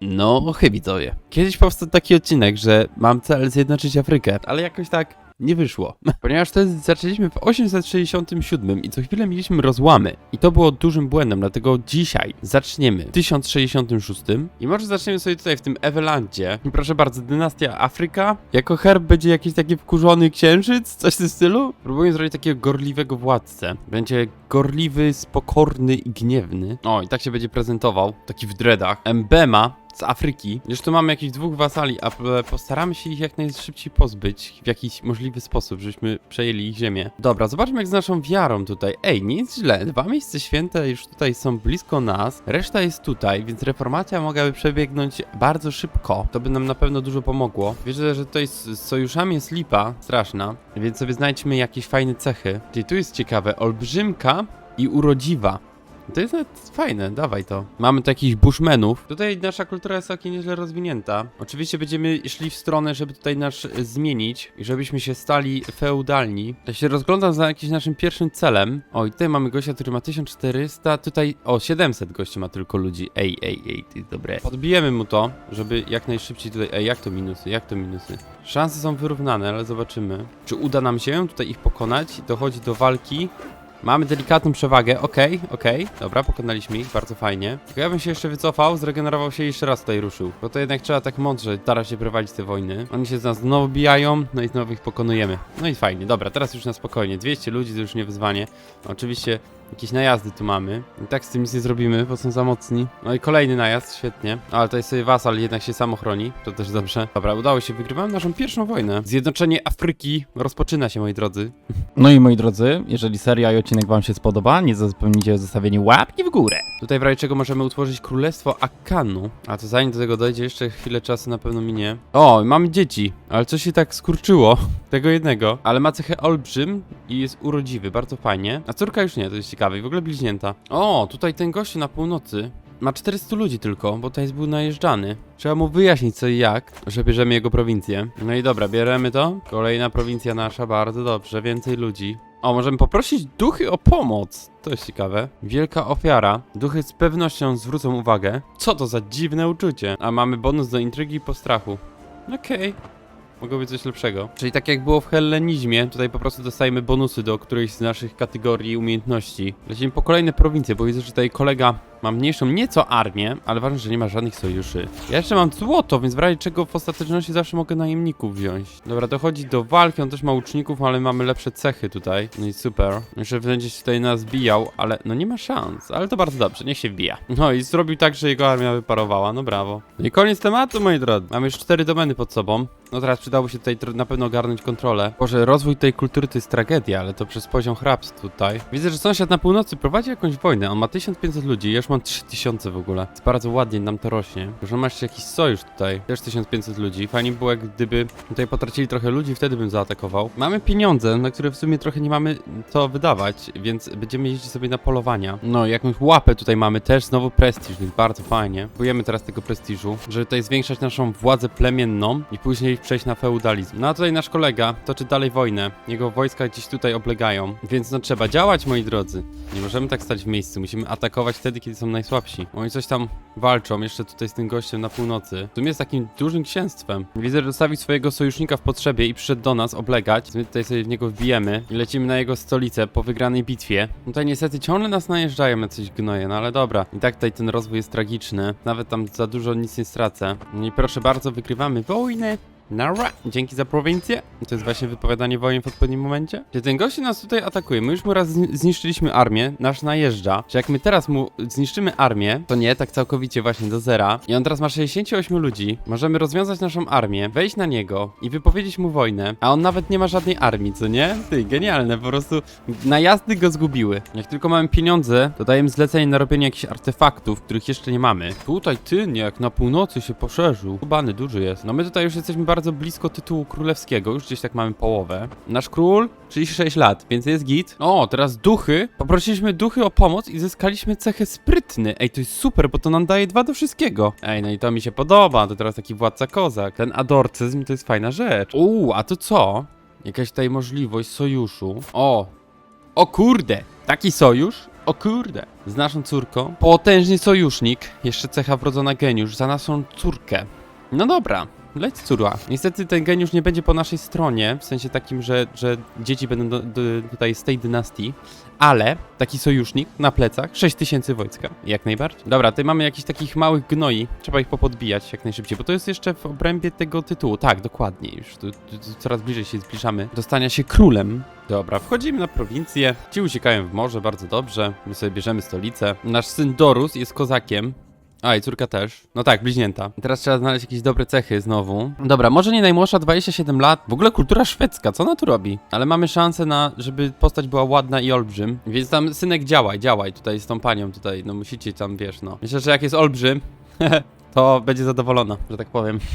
No, chybicowie. Kiedyś powstał taki odcinek, że mam cel zjednoczyć Afrykę, ale jakoś tak nie wyszło. Ponieważ wtedy zaczęliśmy w 867 i co chwilę mieliśmy rozłamy. I to było dużym błędem, dlatego dzisiaj zaczniemy w 1066 i może zaczniemy sobie tutaj w tym Ewelandzie. I proszę bardzo, dynastia Afryka. Jako herb będzie jakiś taki wkurzony księżyc, coś w tym stylu. Próbuję zrobić takiego gorliwego władcę. Będzie gorliwy, spokorny i gniewny. O, i tak się będzie prezentował, taki w dreadach. Embema z Afryki. Tu mamy jakichś dwóch wasali, a postaramy się ich jak najszybciej pozbyć w jakiś możliwy sposób, żebyśmy przejęli ich ziemię. Dobra, zobaczmy jak z naszą wiarą tutaj. Ej, nic źle. Dwa miejsca święte już tutaj są blisko nas, reszta jest tutaj, więc reformacja mogłaby przebiegnąć bardzo szybko. To by nam na pewno dużo pomogło. Wierzę, że tutaj z sojuszami jest lipa straszna, więc sobie znajdźmy jakieś fajne cechy. Czyli tu jest ciekawe, olbrzymka i urodziwa. To jest fajne, dawaj to. Mamy tu jakichś bushmenów. Tutaj nasza kultura jest całkiem nieźle rozwinięta. Oczywiście będziemy szli w stronę, żeby tutaj nasz e, zmienić i żebyśmy się stali feudalni. Ja się rozglądam za jakimś naszym pierwszym celem. O, i tutaj mamy gościa, który ma 1400, tutaj, o, 700 gości ma tylko ludzi. Ej, ej, ej, ty dobre. Podbijemy mu to, żeby jak najszybciej tutaj, ej, jak to minusy, jak to minusy. Szanse są wyrównane, ale zobaczymy. Czy uda nam się tutaj ich pokonać? Dochodzi do walki. Mamy delikatną przewagę, okej, okej, dobra, pokonaliśmy ich, bardzo fajnie. Tylko ja bym się jeszcze wycofał, zregenerował się i jeszcze raz tutaj ruszył. Bo to jednak trzeba tak mądrze starać się prowadzić te wojny. Oni się z nas znowu bijają, no i znowu ich pokonujemy. No i fajnie, dobra, teraz już na spokojnie. 200 ludzi to już nie wyzwanie. Oczywiście jakieś najazdy tu mamy. I tak z tym nic nie zrobimy, bo są za mocni. No i kolejny najazd, świetnie. Ale tutaj sobie wasal jednak się sam ochroni, to też dobrze. Dobra, udało się, wygrywamy naszą pierwszą wojnę. Zjednoczenie Afryki rozpoczyna się, moi drodzy. No i moi drodzy, jeżeli seria i odcinek wam się spodoba, nie zapomnijcie o zostawieniu łapki w górę. Tutaj w czego możemy utworzyć królestwo Akanu. A to zanim do tego dojdzie, jeszcze chwilę czasu na pewno minie. O, mamy dzieci, ale coś się tak skurczyło. Tego jednego. Ale ma cechę olbrzym i jest urodziwy, bardzo fajnie. A córka już nie, to jest ciekawe. I w ogóle bliźnięta. O, tutaj ten gościu na północy. Ma 400 ludzi tylko, bo tutaj był najeżdżany. Trzeba mu wyjaśnić co i jak, że bierzemy jego prowincję. No i dobra, bieremy to. Kolejna prowincja nasza, bardzo dobrze, więcej ludzi. O, możemy poprosić duchy o pomoc. To jest ciekawe. Wielka ofiara. Duchy z pewnością zwrócą uwagę. Co to za dziwne uczucie. A mamy bonus do intrygi i postrachu. Okej. Mogło być coś lepszego. Czyli tak jak było w hellenizmie, tutaj po prostu dostajemy bonusy do którejś z naszych kategorii umiejętności. Lecimy po kolejne prowincje, bo widzę, że tutaj kolega ma mniejszą nieco armię, ale ważne, że nie ma żadnych sojuszy. Ja jeszcze mam złoto, więc w razie czego w ostateczności zawsze mogę najemników wziąć. Dobra, dochodzi do walki, on też ma łuczników, ale mamy lepsze cechy tutaj. No i super. Jeszcze będzie się tutaj nas bijał, ale no nie ma szans. Ale to bardzo dobrze, niech się wbija. No i zrobił tak, że jego armia wyparowała, no brawo. No i koniec tematu, moi drodzy. Mamy już cztery domeny pod sobą. No teraz przydałoby się tutaj na pewno ogarnąć kontrolę. Boże, rozwój tej kultury to jest tragedia, ale to przez poziom hrabstw tutaj. Widzę, że sąsiad na północy prowadzi jakąś wojnę. On ma 1500 ludzi, ja już mam 3000 w ogóle. Jest bardzo ładnie nam to rośnie. Że masz jakiś sojusz tutaj. Też 1500 ludzi. Fajnie było, gdyby tutaj potracili trochę ludzi, wtedy bym zaatakował. Mamy pieniądze, na które w sumie trochę nie mamy co wydawać, więc będziemy jeździć sobie na polowania. No, jakąś łapę tutaj mamy też, znowu prestiż, więc bardzo fajnie. Próbujemy teraz tego prestiżu, żeby tutaj zwiększać naszą władzę plemienną i później przejść na feudalizm. No a tutaj nasz kolega toczy dalej wojnę. Jego wojska gdzieś tutaj oblegają, więc no trzeba działać, moi drodzy. Nie możemy tak stać w miejscu, musimy atakować wtedy, kiedy są najsłabsi. Oni coś tam walczą, jeszcze tutaj z tym gościem na północy. Tu jest takim dużym księstwem. Widzę, że zostawił swojego sojusznika w potrzebie i przyszedł do nas oblegać. My tutaj sobie w niego wbijemy i lecimy na jego stolicę po wygranej bitwie. Tutaj niestety ciągle nas najeżdżają na coś gnoje, no ale dobra. I tak tutaj ten rozwój jest tragiczny. Nawet tam za dużo nic nie stracę. No i proszę bardzo, wygrywamy wojnę. Nara, dzięki za prowincję. To jest właśnie wypowiadanie wojen w odpowiednim momencie. Czy ten gość nas tutaj atakuje? My już mu raz zni- zniszczyliśmy armię, nasz najeżdża. Czy jak my teraz mu zniszczymy armię, to nie, tak całkowicie właśnie do zera. I on teraz ma 68 ludzi. Możemy rozwiązać naszą armię, wejść na niego i wypowiedzieć mu wojnę. A on nawet nie ma żadnej armii, co nie? Ty, genialne, po prostu najazdy go zgubiły. Jak tylko mamy pieniądze, to dajemy zlecenie na robienie jakichś artefaktów, których jeszcze nie mamy. Tutaj ty, nie, jak na północy się poszerzył. Kubany duży jest. No my tutaj już jesteśmy bardzo blisko tytułu królewskiego, już gdzieś tak mamy połowę. Nasz król 36 lat, więc jest git. O, teraz duchy. Poprosiliśmy duchy o pomoc i zyskaliśmy cechę sprytny. Ej, to jest super, bo to nam daje dwa do wszystkiego. Ej, no i to mi się podoba, to teraz taki władca kozak. Ten adorcyzm to jest fajna rzecz. Uuu, a to co? Jakaś tutaj możliwość sojuszu. O, o kurde! Taki sojusz O kurde. Z naszą córką. Potężny sojusznik. Jeszcze cecha wrodzona geniusz. Za naszą córkę. No dobra. Leć córła. Niestety ten geniusz nie będzie po naszej stronie, w sensie takim, że, że dzieci będą do, do, tutaj z tej dynastii, ale taki sojusznik na plecach, 6000 wojska, jak najbardziej. Dobra, tutaj mamy jakichś takich małych gnoi, trzeba ich popodbijać jak najszybciej, bo to jest jeszcze w obrębie tego tytułu, tak, dokładnie, już tu, tu, tu coraz bliżej się zbliżamy do stania się królem. Dobra, wchodzimy na prowincję, ci uciekają w morze, bardzo dobrze, my sobie bierzemy stolicę. Nasz syn Dorus jest kozakiem, a, i córka też. No tak, bliźnięta. Teraz trzeba znaleźć jakieś dobre cechy znowu. Dobra, może nie najmłodsza, 27 lat. W ogóle kultura szwedzka, co ona tu robi? Ale mamy szansę na, żeby postać była ładna i olbrzym. Więc tam, synek, działaj, działaj tutaj z tą panią tutaj. No musicie tam, wiesz, no. Myślę, że jak jest olbrzym, to będzie zadowolona, że tak powiem.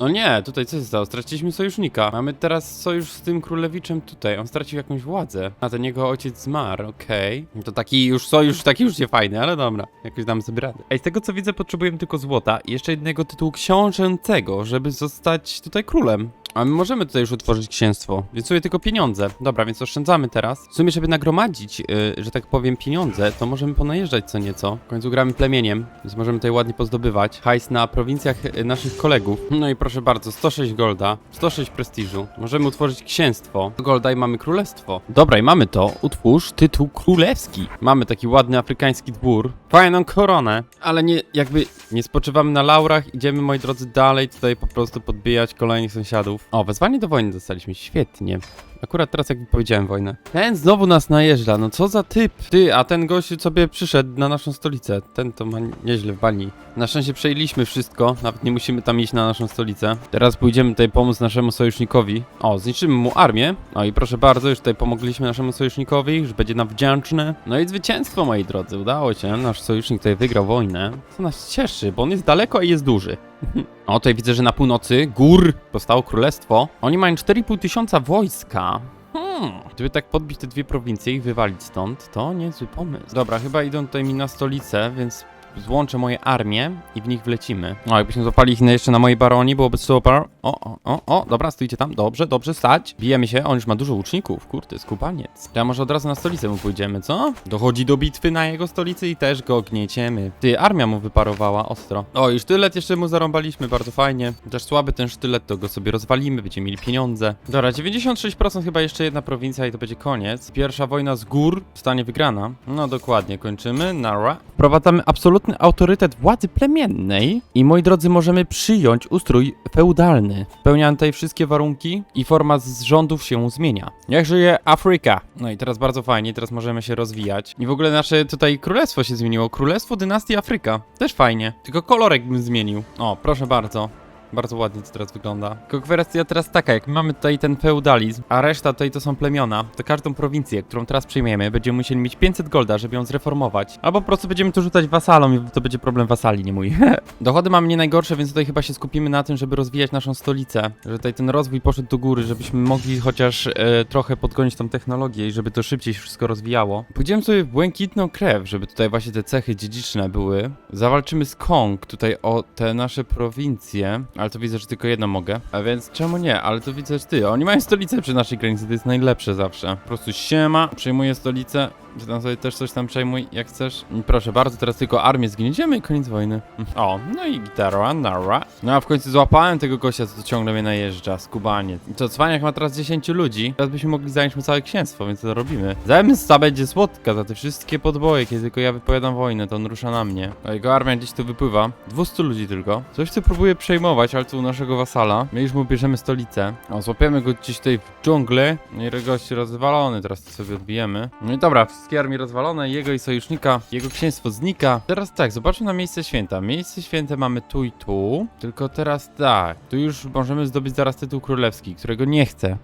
No nie, tutaj co się stało? Straciliśmy sojusznika. Mamy teraz sojusz z tym królewiczem tutaj. On stracił jakąś władzę. A ten jego ojciec zmarł, okej. To taki już sojusz, taki już nie fajny, ale dobra. Jakoś damy sobie radę. Ej, z tego co widzę, potrzebujemy tylko złota i jeszcze jednego tytułu książęcego, żeby zostać tutaj królem. A my możemy tutaj już utworzyć księstwo, więc sobie tylko pieniądze. Dobra, więc oszczędzamy teraz. W sumie, żeby nagromadzić, yy, że tak powiem, pieniądze, to możemy ponajeżdżać co nieco. W końcu gramy plemieniem, więc możemy tutaj ładnie pozdobywać. Hajs na prowincjach yy, naszych kolegów. No i proszę bardzo, 106 golda, 106 prestiżu. Możemy utworzyć księstwo. Golda i mamy królestwo. Dobra, i mamy to. Utwórz tytuł królewski. Mamy taki ładny afrykański dwór. Fajną koronę, ale nie, jakby nie spoczywamy na laurach. Idziemy, moi drodzy, dalej tutaj po prostu podbijać kolejnych sąsiadów. O, wezwanie do wojny dostaliśmy, świetnie. Akurat teraz jak wypowiedziałem wojnę. Ten znowu nas najeżdża, no co za typ. Ty, a ten gość sobie przyszedł na naszą stolicę. Ten to ma nieźle w bani. Na szczęście przejęliśmy wszystko, nawet nie musimy tam iść na naszą stolicę. Teraz pójdziemy tutaj pomóc naszemu sojusznikowi. O, zniszczymy mu armię. O i proszę bardzo, już tutaj pomogliśmy naszemu sojusznikowi, już będzie nam wdzięczny. No i zwycięstwo, moi drodzy, udało się. Nasz sojusznik tutaj wygrał wojnę. Co nas cieszy, bo on jest daleko i jest duży. O, tutaj widzę, że na północy gór powstało królestwo. Oni mają 4,5 tysiąca wojska. Hmm. Gdyby tak podbić te dwie prowincje i wywalić stąd, to niezły pomysł. Dobra, chyba idą tutaj mi na stolicę, więc złączę moje armię i w nich wlecimy. O, jakbyśmy złapali ich jeszcze na mojej baronii, byłoby super. O, o, o, o, dobra, stójcie tam. Dobrze, dobrze, stać. Bijemy się, on już ma dużo łuczników, kurde, skubaniec. To ja może od razu na stolicę mu pójdziemy, co? Dochodzi do bitwy na jego stolicy i też go gnieciemy. Ty, armia mu wyparowała ostro. O, i sztylet jeszcze mu zarąbaliśmy, bardzo fajnie. Też słaby ten sztylet, to go sobie rozwalimy, będziemy mieli pieniądze. Dobra, 96% chyba jeszcze jedna prowincja i to będzie koniec. Pierwsza wojna z gór zostanie wygrana. No dokładnie, kończymy. Nara. Wprowadzamy absolutny autorytet władzy plemiennej i moi drodzy, możemy przyjąć ustrój feudalny. Spełniamy tutaj wszystkie warunki i forma z rządów się zmienia. Jak żyje Afryka? No i teraz bardzo fajnie, teraz możemy się rozwijać. I w ogóle nasze tutaj królestwo się zmieniło. Królestwo dynastii Afryka. Też fajnie. Tylko kolorek bym zmienił. O, proszę bardzo. Bardzo ładnie to teraz wygląda. Tylko kwestia teraz taka, jak mamy tutaj ten feudalizm, a reszta tutaj to są plemiona, to każdą prowincję, którą teraz przyjmiemy, będziemy musieli mieć 500 golda, żeby ją zreformować. Albo po prostu będziemy tu rzucać wasalom i to będzie problem wasali, nie mój. Dochody mamy nie najgorsze, więc tutaj chyba się skupimy na tym, żeby rozwijać naszą stolicę. Żeby tutaj ten rozwój poszedł do góry, żebyśmy mogli chociaż e, trochę podgonić tą technologię i żeby to szybciej się wszystko rozwijało. Pójdziemy sobie w błękitną krew, żeby tutaj właśnie te cechy dziedziczne były. Zawalczymy z Kong tutaj o te nasze prowincje, ale to widzę, że tylko jedno mogę. A więc czemu nie? Ale to widzę, że ty, oni mają stolicę przy naszej granicy, to jest najlepsze zawsze. Po prostu siema, przejmuję stolicę, czy tam sobie też coś tam przejmuj, jak chcesz. Proszę bardzo, teraz tylko armię zgnieciemy i koniec wojny. O, no i gitara, nara. No a w końcu złapałem tego gościa, co ciągle mnie najeżdża, skubanie. I to cwaniak ma teraz 10 ludzi. Teraz byśmy mogli zająć mu całe księstwo, więc to robimy. Zemsta będzie słodka za te wszystkie podboje, kiedy tylko ja wypowiadam wojnę, to on rusza na mnie. A jego armia gdzieś tu wypływa. 200 ludzi tylko. Coś tu próbuje przejmować, ale tu u naszego wasala. My już mu bierzemy stolicę. O, złapiemy go gdzieś tutaj w dżunglę. No i gość rozwalony, teraz to sobie odbijemy. No i dobra, wszystkie armie rozwalone, jego i sojusznika, jego księstwo znika. Teraz tak, zobaczmy na miejsce święta. Miejsce święte mamy tu i tu, tylko teraz tak, tu już możemy zdobyć zaraz tytuł królewski, którego nie chcę.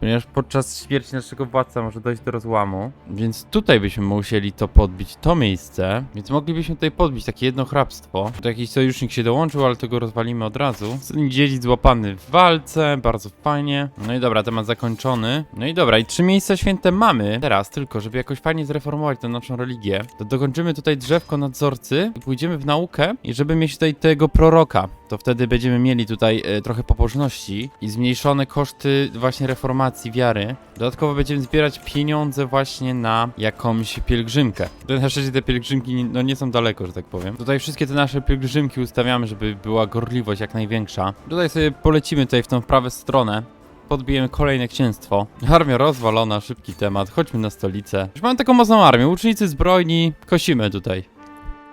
Ponieważ podczas śmierci naszego władca może dojść do rozłamu. Więc tutaj byśmy musieli to podbić, to miejsce. Więc moglibyśmy tutaj podbić takie jedno hrabstwo. Tu jakiś sojusznik się dołączył, ale tego rozwalimy od razu. Dziedzic złapany w walce, bardzo fajnie. No i dobra, temat zakończony. No i dobra, i trzy miejsca święte mamy. Teraz tylko, żeby jakoś fajnie zreformować tę naszą religię, to dokończymy tutaj drzewko nadzorcy i pójdziemy w naukę i żeby mieć tutaj tego proroka. to wtedy będziemy mieli tutaj e, trochę pobożności i zmniejszone koszty właśnie reformacji wiary. Dodatkowo będziemy zbierać pieniądze właśnie na jakąś pielgrzymkę. Na szczęście te pielgrzymki no nie są daleko, że tak powiem. Tutaj wszystkie te nasze pielgrzymki ustawiamy, żeby była gorliwość jak największa. Tutaj sobie polecimy tutaj w tą prawą stronę. Podbijemy kolejne księstwo. Armia rozwalona, szybki temat. Chodźmy na stolicę. Już mamy taką mocną armię. Łucznicy zbrojni. Kosimy tutaj.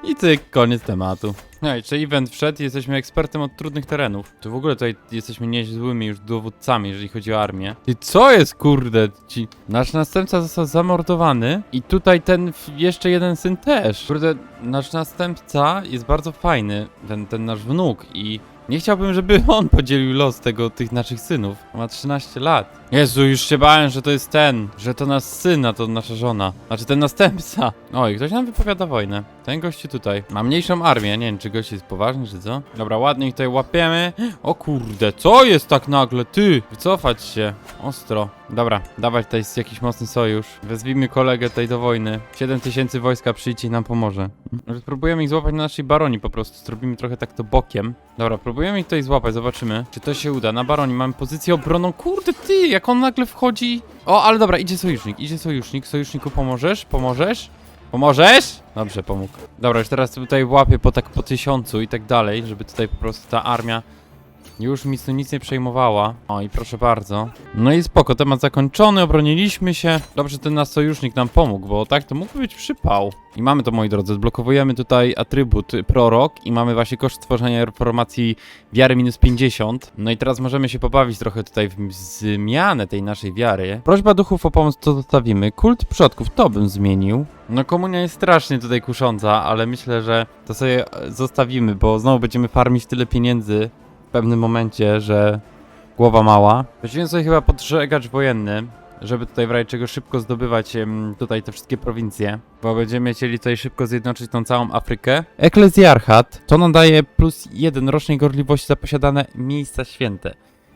I tyk, koniec tematu. No i czy event wszedł, jesteśmy ekspertem od trudnych terenów. To w ogóle tutaj jesteśmy niezłymi już dowódcami, jeżeli chodzi o armię. I co jest, kurde? Ci... Nasz następca został zamordowany i tutaj ten jeszcze jeden syn też. Kurde, nasz następca jest bardzo fajny, ten, ten nasz wnuk i nie chciałbym, żeby on podzielił los tego, tych naszych synów. Ma 13 lat. Jezu, już się bałem, że to jest ten, że to nasz syn, a to nasza żona. Znaczy ten następca. Oj, ktoś nam wypowiada wojnę. Ten gościu tutaj. Ma mniejszą armię, nie wiem, czy gość jest poważny, czy co. Dobra, ładnie ich tutaj łapiemy. O kurde, co jest tak nagle? Ty, wycofać się. Ostro. Dobra, dawać tutaj jakiś mocny sojusz. Wezwijmy kolegę tutaj do wojny. 7 tysięcy wojska przyjdzie i nam pomoże. Może spróbujemy ich złapać na naszej baronii po prostu. Zrobimy trochę tak to bokiem. Dobra, próbujemy ich tutaj złapać, zobaczymy, czy to się uda. Na baronii mamy pozycję obronną. Kurde, ty, jak on nagle wchodzi. O, ale dobra, idzie sojusznik, idzie sojusznik. Sojuszniku pomożesz? Pomożesz? Pomożesz? Dobrze, pomógł. Dobra, już teraz tutaj łapię po tak po tysiącu i tak dalej, żeby tutaj po prostu ta armia już mi tu nic nie przejmowała. O i proszę bardzo. No i spoko, temat zakończony, obroniliśmy się. Dobrze, ten nasz sojusznik nam pomógł, bo tak to mógłby być przypał. I mamy to, moi drodzy, odblokowujemy tutaj atrybut prorok i mamy właśnie koszt tworzenia reformacji wiary minus 50. No i teraz możemy się pobawić trochę tutaj w zmianę tej naszej wiary. Prośba duchów o pomoc to zostawimy. Kult przodków to bym zmienił. No komunia jest strasznie tutaj kusząca, ale myślę, że to sobie e, zostawimy, bo znowu będziemy farmić tyle pieniędzy w pewnym momencie, że głowa mała. Weźmiemy sobie chyba podżegacz wojenny, żeby tutaj w razie czego szybko zdobywać tutaj te wszystkie prowincje, bo będziemy chcieli tutaj szybko zjednoczyć tą całą Afrykę. Eklezjarchat, to nam daje plus jeden rocznej gorliwości za posiadane miejsca święte.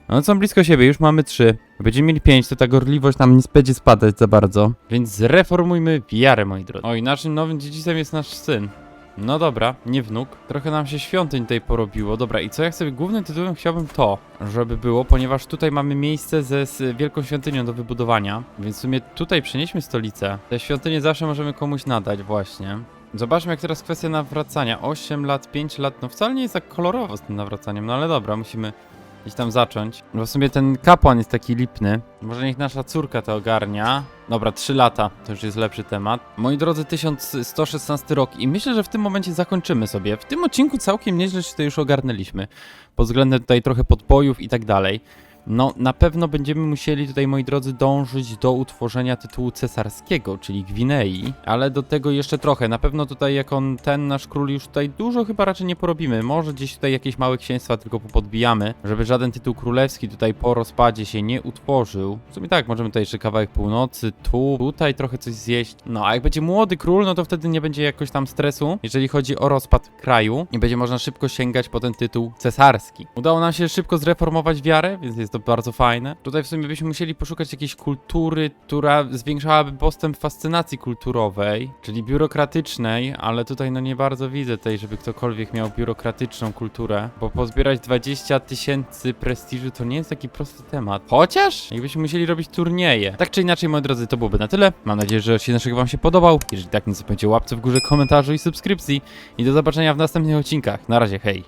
No są blisko siebie, już mamy trzy. Będziemy mieli pięć, to ta gorliwość nam nie będzie spadać za bardzo. Więc zreformujmy wiarę, moi drodzy. Oj, naszym nowym dziedzicem jest nasz syn. No dobra, nie wnuk. Trochę nam się świątyń tutaj porobiło. Dobra, i co jak sobie głównym tytułem chciałbym to, żeby było, ponieważ tutaj mamy miejsce ze z wielką świątynią do wybudowania, więc w sumie tutaj przenieśmy stolicę. Te świątynie zawsze możemy komuś nadać właśnie. Zobaczmy jak teraz kwestia nawracania. 8 lat, 5 lat, no wcale nie jest tak kolorowo z tym nawracaniem, no ale dobra, musimy gdzieś tam zacząć. Bo w sumie ten kapłan jest taki lipny. Może niech nasza córka to ogarnia. Dobra, 3 lata, to już jest lepszy temat. Moi drodzy, 1116 rok i myślę, że w tym momencie zakończymy sobie. W tym odcinku całkiem nieźle się to już ogarnęliśmy. Pod względem tutaj trochę podbojów i tak dalej. No, na pewno będziemy musieli tutaj, moi drodzy, dążyć do utworzenia tytułu cesarskiego, czyli Gwinei, ale do tego jeszcze trochę. Na pewno tutaj, jak on, ten nasz król, już tutaj dużo chyba raczej nie porobimy. Może gdzieś tutaj jakieś małe księstwa tylko popodbijamy, żeby żaden tytuł królewski tutaj po rozpadzie się nie utworzył. W sumie tak, możemy tutaj jeszcze kawałek północy, tu, tutaj trochę coś zjeść. No, a jak będzie młody król, no to wtedy nie będzie jakoś tam stresu, jeżeli chodzi o rozpad kraju i będzie można szybko sięgać po ten tytuł cesarski. Udało nam się szybko zreformować wiarę, więc jest to bardzo fajne. Tutaj w sumie byśmy musieli poszukać jakiejś kultury, która zwiększałaby postęp fascynacji kulturowej, czyli biurokratycznej, ale tutaj no nie bardzo widzę tej, żeby ktokolwiek miał biurokratyczną kulturę, bo pozbierać 20 tysięcy prestiżu to nie jest taki prosty temat. Chociaż jakbyśmy musieli robić turnieje. Tak czy inaczej, moi drodzy, to byłoby na tyle. Mam nadzieję, że odcinek wam się podobał. Jeżeli tak, nie zapomnijcie łapce w górze, komentarzu i subskrypcji. I do zobaczenia w następnych odcinkach. Na razie, hej!